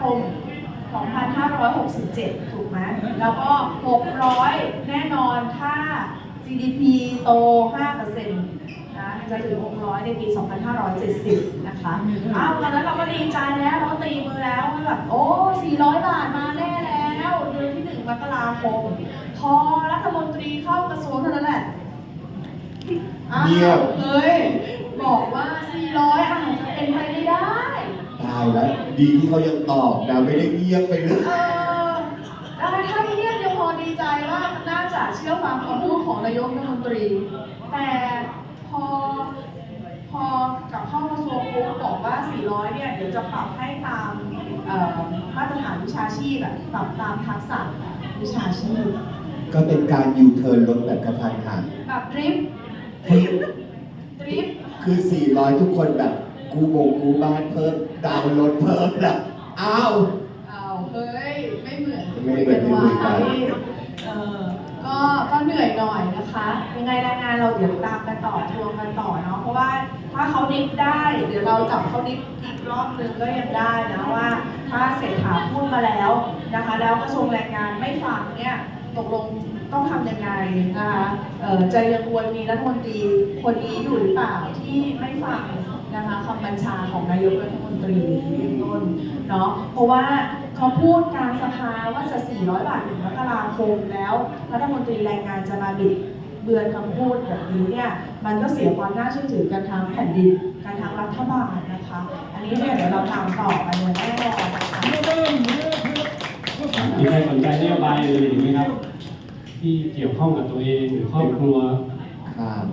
คม 2567 ถูกไหมแล้วก็ 600 แน่นอนถ้า GDP โต 5%นะจะถึง 600 ในปี 2570 นะคะ อ้าวตอนนั้นเราก็ดีใจแล้ว เราก็ตีมือแล้วว่าแบบโอ้ 400 บาทมาแน่แล้วเดือนที่ 1 มกราคม พอรัฐมนตรีเข้ากระทรวงเท่านั้นแหละอ้าวเงียบเฮ้ย บอกว่า 400 แล้ว ดีที่เขายังตอบนะไม่ได้เงียบไปเลยเออแล้วถ้าเงียบยังพอดีใจว่าน่าจะเชื่อฟังคำพูดของนายกรัฐมนตรี แต่พอพอกลับเข้ากระทรวงปุ๊บบอกว่า 400 เนี่ย เดี๋ยวจะปรับให้ตามเอ่อมาตรฐานวิชาชีพอะปรับตามทักษะวิชาชีพก็เป็นการยูเทิร์นรถแบบกระทันหันแบบดริฟต์ดริฟต์ดริฟต์คือ 400 ทุกคนแบบ กูบงกูบ้านเพิ่มดาวน์รถเพิ่มแบบอ้าว เอาเฮ้ย ไม่เหมือนไม่เหมือนที่คุยกัน เออก็ก็เหนื่อยหน่อยนะคะ ยังไงรายงานเราเดี๋ยวตามกันต่อทวงกันต่อเนาะเพราะว่าถ้าเขาดิฟได้เดี๋ยวเราจับเขาดิฟอีกรอบนึงก็ยังได้นะว่า ถ้าเศรษฐาพูดมาแล้วนะคะ แล้วกระทรวงแรงงานไม่ฟังเนี่ยตกลงต้องทำยังไงนะคะเอ่อจะยังควรมีรัฐมนตรีคนนี้อยู่หรือเปล่าที่ไม่ฟัง นะคะคำบัญชาของนายกรัฐมนตรีเป็นต้นเนาะเพราะว่าเขาพูดกลารสภาว่าจะ 400 บาทถึงมกราคมแล้วรัฐมนตรีแรงงานจะมาบิดเบือนคำพูดแบบนี้เนี่ยมันก็เสียความน่าเชื่อถือกันทางแผ่นดินกันทางรัฐบาลนะคะ อันนี้เนี่ยเดี๋ยวเราตามต่อกันอย่างแน่นอนนะคะมีใครสนใจนโยบายอื่นอีกไหมครับ ที่เกี่ยวข้องกับตัวเองหรือครอบครัวครับ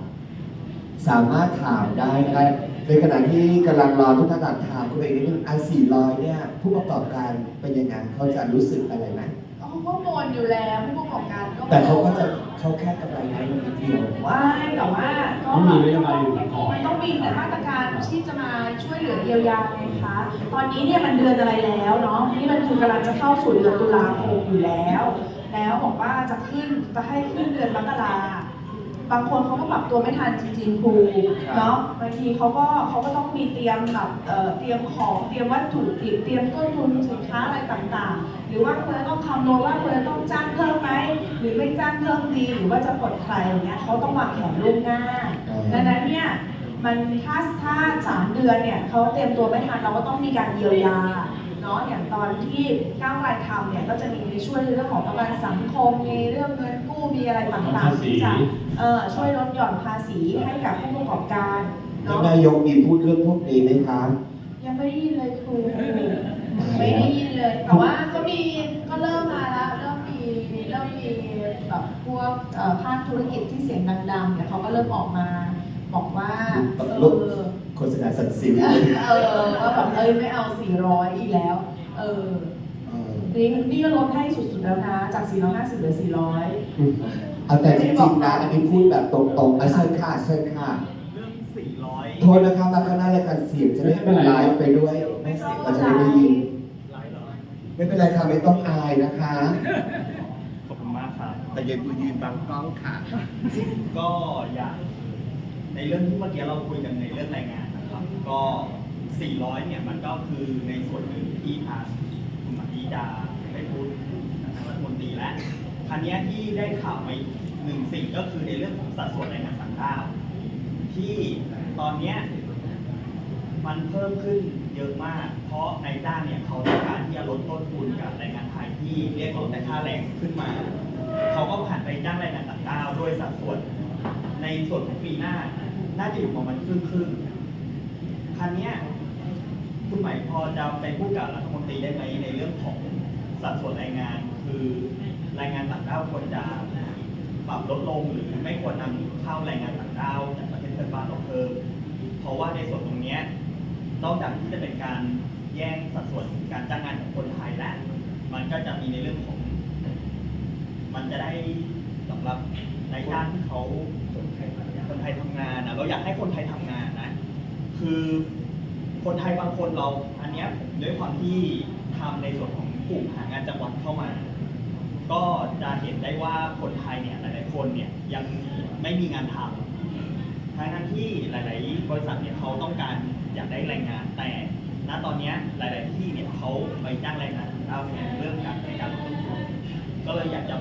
สามารถถามได้นะครับ ในขณะที่กำลังรอทุกท่านถามคุณเองนิดนึงอัน400เนี่ยผู้ประกอบการเป็นยังไงเขาจะรู้สึกอะไรไหมเขาก็โมนอยู่แล้วผู้ประกอบการก็แต่เขาก็จะเขาแค่กำไรน้อยนิดเดียว ว่าแต่ว่าก็ต้องมีนโยบายอื่นก่อน มันต้องมีแต่มาตรการที่จะมาช่วยเหลือเยียวยาไงคะตอนนี้เนี่ยมันเดือนอะไรแล้วเนาะนี่มันคือกำลังจะเข้าสู่เดือนตุลาคมอยู่แล้ว แล้วบอกว่าจะขึ้นจะให้ขึ้นเดือนมกรา บางคนเขาก็ปรับตัวไม่ทันจริงๆครูเนาะบางทีเขาก็เขาก็ต้องมีเตรียมแบบเอ่อเตรียมของเตรียมวัตถุดิบเตรียมต้นทุนสินค้าอะไรต่างๆ หรือว่าควรจะต้องคำนวณว่าควรจะต้องจ้างเพิ่มไหมหรือไม่จ้างเพิ่มดีหรือว่าจะปลดใครอย่างเงี้ยเขาต้องวางแผนล่วงหน้าอืมดังนั้นเนี่ยมันถ้าถ้าสามเดือนเนี่ยเขาเตรียมตัวไม่ทันเราก็ต้องมีการเยียวยา เนาะอย่างตอนที่ก้าวไกลทำเนี่ยก็จะมีในช่วยเรื่องของประกันสังคมมีเรื่องเงินกู้มีอะไรต่างๆที่จะเอ่อช่วยลดหย่อนภาษีให้กับผู้ประกอบการแล้วเนาะนายกมีพูดเรื่องพวกนี้ไหมคะยังไม่ได้ยินเลยครูไม่ได้ยินเลยแต่ว่าก็มีก็เริ่มมาแล้วเริ่มมีเริ่มมีแบบพวกเอ่อภาคธุรกิจที่เสียงดังๆเนี่ยเขาก็เริ่มออกมาบอกว่าเออ โฆษณาสัตว์สิวเออว่าแบบเอ้ยไม่เอา 400 อีกแล้วเออเออ นี่นี่ก็ลดให้สุดๆแล้วนะ จาก 450เหลือ 400 เอาแต่จริงๆนะอันนี้พูดแบบตรงๆอะเชิญค่ะเชิญค่ะเรื่อง400โทษนะครับมาข้างหน้ารายการเสียงจะได้เป็นไลฟ์ไปด้วยไม่เสียงเราจะได้ได้ยินไลฟ์เหรอไม่เป็นไรค่ะไม่ต้องอายนะคะขอบคุณมากครับแต่อยืนยืนบังกล้องค่ะ ก็อยากในเรื่องที่เมื่อกี้เราคุยกันในเรื่องแรงงานนะ ครับก็ 400 เนี่ยมันก็คือในส่วนหนึ่งที่ทางคุณหมอดีดาได้พูดกับทางรัฐมนตรีแล้วคราวเนี้ยที่ได้ข่าวมาอีกหนึ่งสิ่งก็คือในเรื่องของสัดส่วนแรงงานต่างด้าวที่ตอนเนี้ยมันเพิ่มขึ้นเยอะมาก เพราะนายจ้างเนี่ยเขาต้องการที่จะลดต้นทุนกับแรงงานไทยที่เรียกร้องแต่ค่าแรงขึ้นมา เขาก็ผ่านไปจ้างแรงงานต่างด้าวด้วยสัดส่วนในส่วนของปีหน้า น่าจะอยู่ประมาณครึ่งครึ่งๆ ครั้งนี้คุณหมายพอจะไปพูดกับรัฐมนตรีได้ไหมในเรื่องของสัดส่วนแรงงาน คือแรงงานต่างด้าวควรจะปรับลดลงหรือไม่ควรนำเข้าแรงงานต่างด้าวจากประเทศเพื่อนบ้านเราเพิ่มเพราะว่าในส่วนตรงนี้นอกจากที่จะเป็นการแย่งสัดส่วนการจ้างงานของคนไทยแล้วมันก็จะมีในเรื่องของ มันจะได้สำหรับนายจ้างที่เขาคนไทยคนไทยทำงานนะเราอยากให้คนไทยทำงานนะ คือคนไทยบางคนเราอันเนี้ยด้วยความที่ทำในส่วนของกลุ่มหางานจังหวัดเข้ามา ก็จะเห็นได้ว่าคนไทยเนี่ยหลาย ๆ คนเนี่ยยังไม่มีงานทำทั้งนั้นที่หลาย ๆ บริษัทเนี่ยเขาต้องการอยากได้แรงงาน แต่ณตอนนี้หลาย ๆ ที่เนี่ยเขาไปจ้างแรงงานต่างด้าวเนี่ยเรื่องการในการลดต้นทุนก็เลยอยากจะ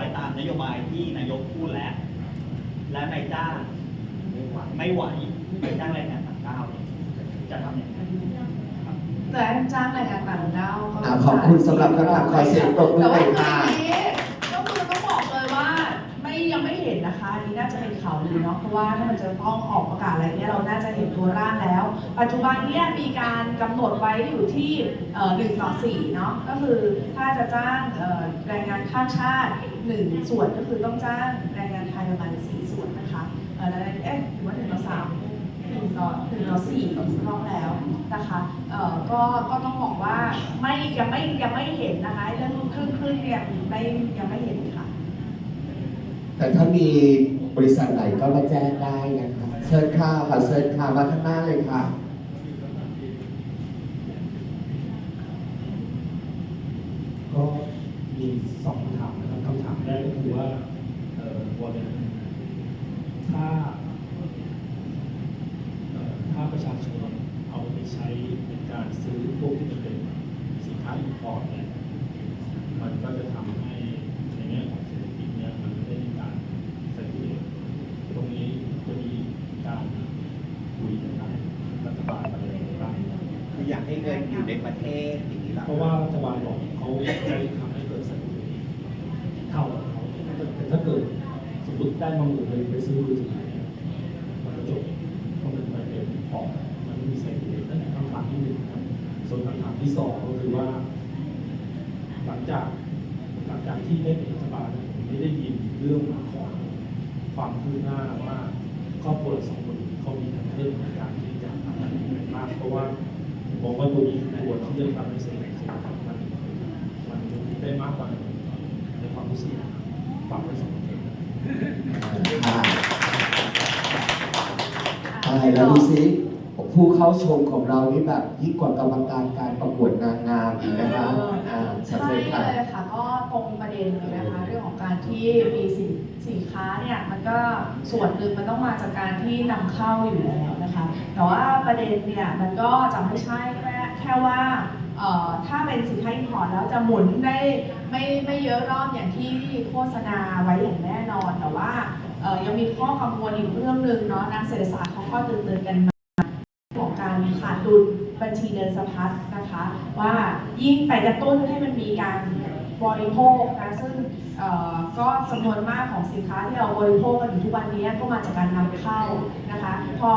ขึ้น400ตามนโยบายที่นายกพูดแล้ว และนายจ้างไม่ไหวไปจ้างแรงงานต่างด้าวเนี่ยจะทำอย่างไรครับแต่จ้างแรงงานต่างด้าวก็อ่าขอบคุณสำหรับคำถามขอเสียงปรบมือแต่หน่ว่าอยค่ะทีนี้ก็คือต้องบอกเลยว่าไม่ยังไม่เห็นนะคะอันนี้น่าจะเป็นข่าวลือเนาะเพราะว่าถ้ามันจะต้องออกประกาศอะไรเนี่ยเราน่าจะเห็นตัวร่างแล้ว ปัจจุบันเนี่ยมีการกำหนดไว้อยู่ที่เอ่อ1ต่อ4เนาะก็คือถ้าจะจ้างเอ่อแรงงานข้ามชาติ 1ส่วนก็คือต้องจ้างแรงงานไทยประมาณ4ส่วนนะคะเออแล้วเอ๊ะหรือว่า1ต่อ3หนึ่งต่อหนึ่งต่อสี่รอบแล้วนะคะเอ่อก็ก็ต้องบอกว่าไม่ยังไม่ยังไม่เห็นนะคะเรื่องครึ่งครึ่งเนี่ยไม่ยังไม่เห็นค่ะ แต่ถ้ามีบริษัทไหนก็มาแจ้งได้นะคะเชิญค่ะขอเชิญค่ะมาข้างหน้าเลยค่ะ ก็มีสองคำถามนะครับคำถามแรกก็คือว่าเอ่อวันนี้ถ้าเอ่อถ้าประชาชนเอาไปใช้ในการ ซื้อพวกที่จะเป็นสินค้าอินพอร์ตเนี่ยมันก็จะทำให้ในแง่ของเศรษฐกิจเนี่ยมันไม่ได้มีการเสถียรตรงนี้จะมีการคุยกันไรัฐบาลอะไรบ้างคืออยากให้เงินอยู่ในประเทศอย่างนี้หรอเพราะว่ารัฐบาลบอกเขาจะทำให้เกิดสถิติเท่ากับเขาแต่ถ้าเกิดสมมติได้มาหมื่นเลยไปซื้อมือถือเนี่ยมันก็จบเพราะมันไม่เป็นของ ถามที่หนึ่งครับส่วนคำถามที่สองก็คือว่า หลังจากหลังจากที่ได้เป็นรัฐบาลผมไม่ได้ยินเรื่องของความคืบหน้าว่าครอบครัวสองคนเขามีทางเลือกในการที่จะทำอะไรมาก เพราะว่าผมมองว่าตัวนี้คือตัวที่จะทำให้เศรษฐกิจมันมันได้มากกว่าในความรู้สึกฝากไว้สองประเด็นอะไรแล้วดูซิ ผู้เข้าชมของเรานี่แบบยิ่งกว่ากรรมการการประกวดนางงามอีกนะคะอ่าใช่เชิญค่ะเลยค่ะ ก็ตรงประเด็นเลยนะคะเรื่องของการที่มีสินสินค้าเนี่ยมันก็ส่วนหนึ่งมันต้องมาจากการที่นำเข้าอยู่แล้วนะคะ แต่ว่าประเด็นเนี่ยมันก็จะไม่ใช่แค่แค่ว่าเอ่อถ้าเป็นสินค้าอินพอร์ตแล้วจะหมุนได้ไม่ไม่เยอะรอบอย่างที่โฆษณาไว้อย่างแน่นอน แต่ว่าเอ่อยังมีข้อกังวลอีกเรื่องหนึ่งเนาะนักเศรษฐศาสตร์เขาก็เตือนๆกันมาของ การขาดดุลบัญชีเดินสะพัดนะคะ ว่ายิ่งไปกระตุ้นให้มันมีการบริโภคนะซึ่งก็จำนวนมากของสินค้าที่เราบริโภคกันอยู่ทุกวันนี้ก็มาจากการนำเข้านะคะ พอ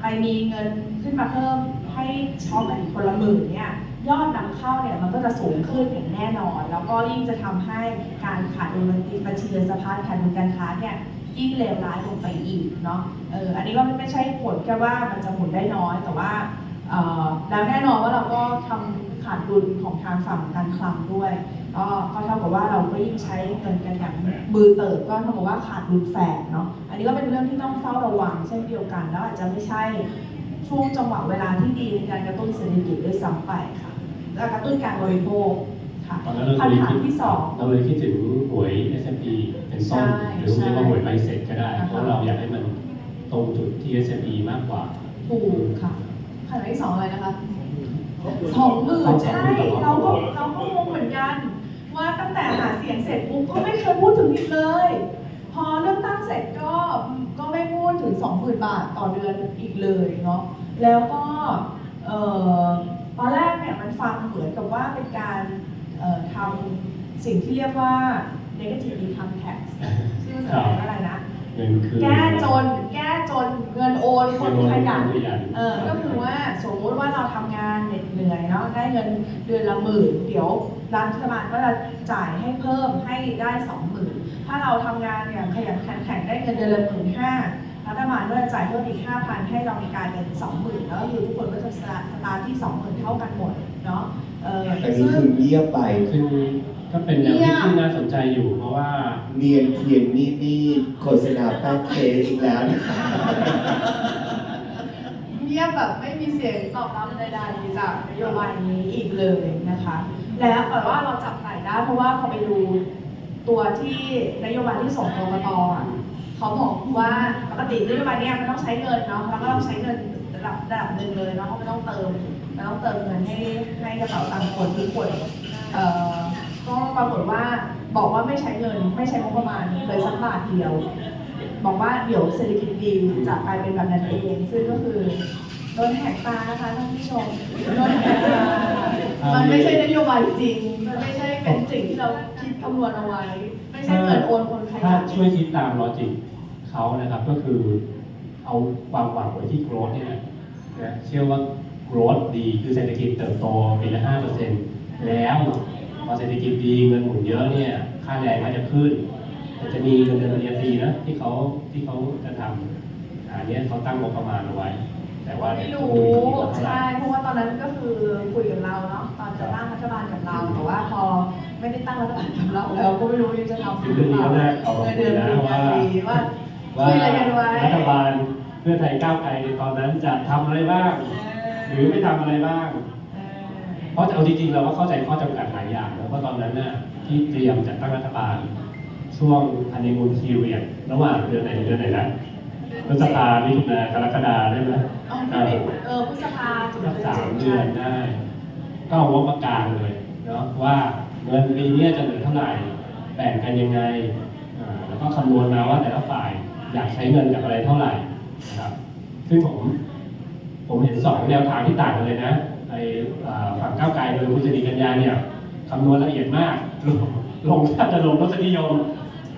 ไปมีเงินขึ้นมาเพิ่มให้ช็อปกันคนละหมื่นเนี่ยยอดนำเข้าเนี่ยมันก็จะสูงขึ้นอย่างแน่นอน แล้วก็ยิ่งจะทำให้การขาดดุลบัญชีเดินสะพัดขาดดุลการค้าเนี่ย ยิ่งเลวร้ายลงไปอีกเนาะเอออันนี้ก็ไม่ใช่ผลแค่ว่ามันจะหมุนได้น้อย แต่ว่าเออแล้วแน่นอนว่าเราก็ทำขาดดุลของทางฝั่งการคลังด้วยก็ก็เท่ากับว่าเราก็ยิ่งใช้เงินกันอย่างมือเติบก็เท่ากับว่าขาดดุลแฝงเนาะอันนี้ก็เป็นเรื่องที่ต้องเฝ้าระวังเช่นเดียวกัน แล้วอาจจะไม่ใช่ช่วงจังหวะเวลาที่ดีในการกระตุ้นเศรษฐกิจด้วยซ้ำไปค่ะและกระตุ้นการบริโภค ตอนนั้นเราเลยคำถาคิมดที่สองเราเลยคิดถึงหวย S&P เป็นต้นใช่หรือเรียกว่าหวยใบเสร็จก็ได้ใช่เพราะเราอยากให้มันตรงจุดที่ S&P มากกว่า ถูกค่ะขณะที่สองอะไรนะคะ สองหมื่นใช่เราก็เราก็งงเหมือนกัน ว่าตั้งแต่หาเสียงเสร็จปุ๊บก็ไม่เคยพูดถึงอีกเลย พอเลือกตั้งเสร็จก็ก็ไม่พูดถึงสองหมื่นบาทต่อเดือนอีกเลยเนาะแล้วก็เอ่อตอนแรกเนี่ยมันฟังเหมือนกับว่าเป็นการเอ่อ ทำสิ่งที่เรียกว่า negative income tax ชื่อภาษาไทยว่าอะไรนะ เงินคือแก้จน แก้จนเงินโอนคนขยันขยันเออก็คือว่าสมมุติว่าเราทำงานเหน็ดเหนื่อยเนาะได้เงินเดือนละหมื่นเดี๋ยวรัฐบาลก็จะจ่ายให้เพิ่มให้ได้สองหมื่นถ้าเราทำงานอย่างขยันขันแข็งได้เงินเดือนละหมื่นห้ารัฐบาลก็จะจ่ายเพิ่มอีกห้าพันให้เรามีการเป็นสองหมื่นแล้วก็คือทุกคนก็จะสตาร์ทสตาร์ทที่สองหมื่นเท่ากันหมดเนาะ เอออันนี้ซึ่งคือเงียบไปคือก็เป็นแนวคิดที่น่าสนใจอยู่เพราะว่าเนียนเทียนนี่นี่โฆษณาแป้งเค้กอีกแล้วนะคะเงียบแบบไม่มีเสียงตอบรับใดๆจากนโยบายนี้อีกเลยนะคะ แล้วแต่ว่าเราจับไต่ได้เพราะว่าพอไปดูตัวที่นโยบายที่ส่งกรกตอะเขาบอกว่าปกตินโยบายเนี้ยมันต้องใช้เงินเนาะแล้วก็ต้องใช้เงินระดับระดับหนึ่งเลยเนาะเพราะมันต้องเติม มันต้องเติมเงินให้ให้กระเป๋าตังค์คนทุกคนเอ่อก็ปรากฏว่าบอกว่าไม่ใช้เงินไม่ใช้งบประมาณเลยสักบาทเดียว บอกว่าเดี๋ยวเศรษฐกิจดีจะกลายเป็นแบบนั้นเองซึ่งก็คือโดนแหกตานะคะท่านผู้ชมโดนแหกตามันไม่ใช่นโยบายจริง มันไม่ใช่เป็นสิ่งที่เราคิดคำนวณเอาไว้ ไม่ใช่เงินโอนคนขถ้ายันช่วยคิดตามลอจิกเขานะครับก็คือเอาความหวังไว้ที่โกรธนี่แหละนะเชื่อว่า โกรธดีคือเศรษฐกิจเติบโตปีละห้าเปอร์เซ็นต์แล้วพอเศรษฐกิจดีเงินหมุนเยอะเนี่ยค่าแรงก็จะขึ้นแต่จะมีเงินเดือนปริญญาตรีนะที่เขาที่เขาจะทำอันเนี้ยเขาตั้งงบประมาณเอาไว้ แต่ว่าไม่เดี๋ยวรู้ดูอีกทีว่าเท่าไหร่ใช่เพราะว่าตอนนั้นก็คือคุยกับเราเนาะตอนจะตั้งรัฐบาลกับเราแต่ว่าพอไม่ได้ตั้งรัฐบาลกับเราแล้วก็ไม่รู้ยังจะทำหรือเปล่าเรื่องนี้ก็น่าเอามาเงินคุเดืยอนปนะริญญาว่าตรีว่าคุยอะไรกันไว้รัฐบาลเพื่อไทยก้าวไกลในตอนนั้นจะทำอะไรบ้าง หรือไม่ทำอะไรบ้างเออเพราะเอาจริงๆเราก็เข้าใจข้อจำกัดหลายอย่างนะเพราะตอนนั้นน่ะที่เตรียมจัดตั้งรัฐบาล ช่วงฮันนีมูนพีเรียดระหว่างเดือนไหนถึงเดือนไหนนะพฤษภามิถุนากรกฎาได้ไหมเอาเอไม่อปิดเออพฤษภาถึงสักเดือนสามเจ็เดือนได้ ก็เอางบประกลางเลยเนาะว่าเงินปีเนี้ยจะเหลือเท่าไหร่แบ่งกันยังไงอ่าแล้วก็คำนวณมาว่าแต่ละฝ่ายอยากใช้เงินกับอะไรเท่าไหร่นะครับซึ่งผม ผมเห็นสองแนวทางที่ต่างกันเลยนะไอ้อ่าฝั่งก้าวไกลโดยคุณจริกัญญาเนี่ยคำนวณละเอียดมากลงลงแทบจะลงรสนิยม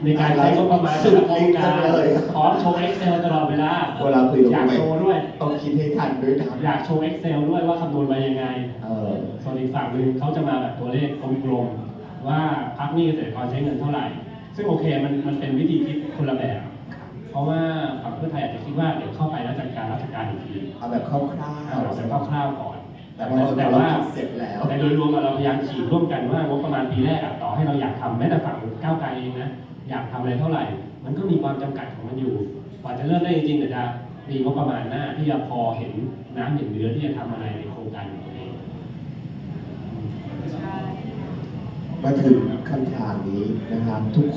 ในการใช้งบประมาณสุดโครงการเลยพร้อมโชว์ Excel ตลอดเวลาเวลาคุยกับอยากใหม่โชว์ด้วยต้องคิดให้ทันด้วยนะอยากโชว์ Excel ด้วยว่าคำนวณมายังไงเออส่วนอีกฝั่งหนึ่งเขาจะมาแบบตัวเลขกลมๆว่าพักหนี้เกษตรกรใช้เงินเท่าไหร่ ซึ่งโอเคมันมันเป็นวิธีคิดคนละแบบเพ ราะว่าฝั่งเพื่อไทยอาจจะคิดว่าเดี๋ยวเข้าไปแล้วจัดการราชการอีกทีเอาแบบคร่าวเอาแบบคร่าวๆก่อน ๆแต่แต่พอเราแต่ว่าคิดเสร็จแล้ว แต่โดยรวมเราพยายามขีดร่วมกันว่างบประมาณปีแรกอะต่อให้เราอยากทำแม้แต่ฝั่งก้าวไกลเองนะอยากทำอะไรเท่าไหร่ มันก็มีความจำกัดของมันอยู่กว่าจะเริ่มได้จริงๆแต่จะมีงบประมาณหน้าที่จะพอเห็นน้ำเห็นเนื้อที่จะทำอะไรในโครงการของตัวเองใช่มาถึงคำถามนี้นะครับทุก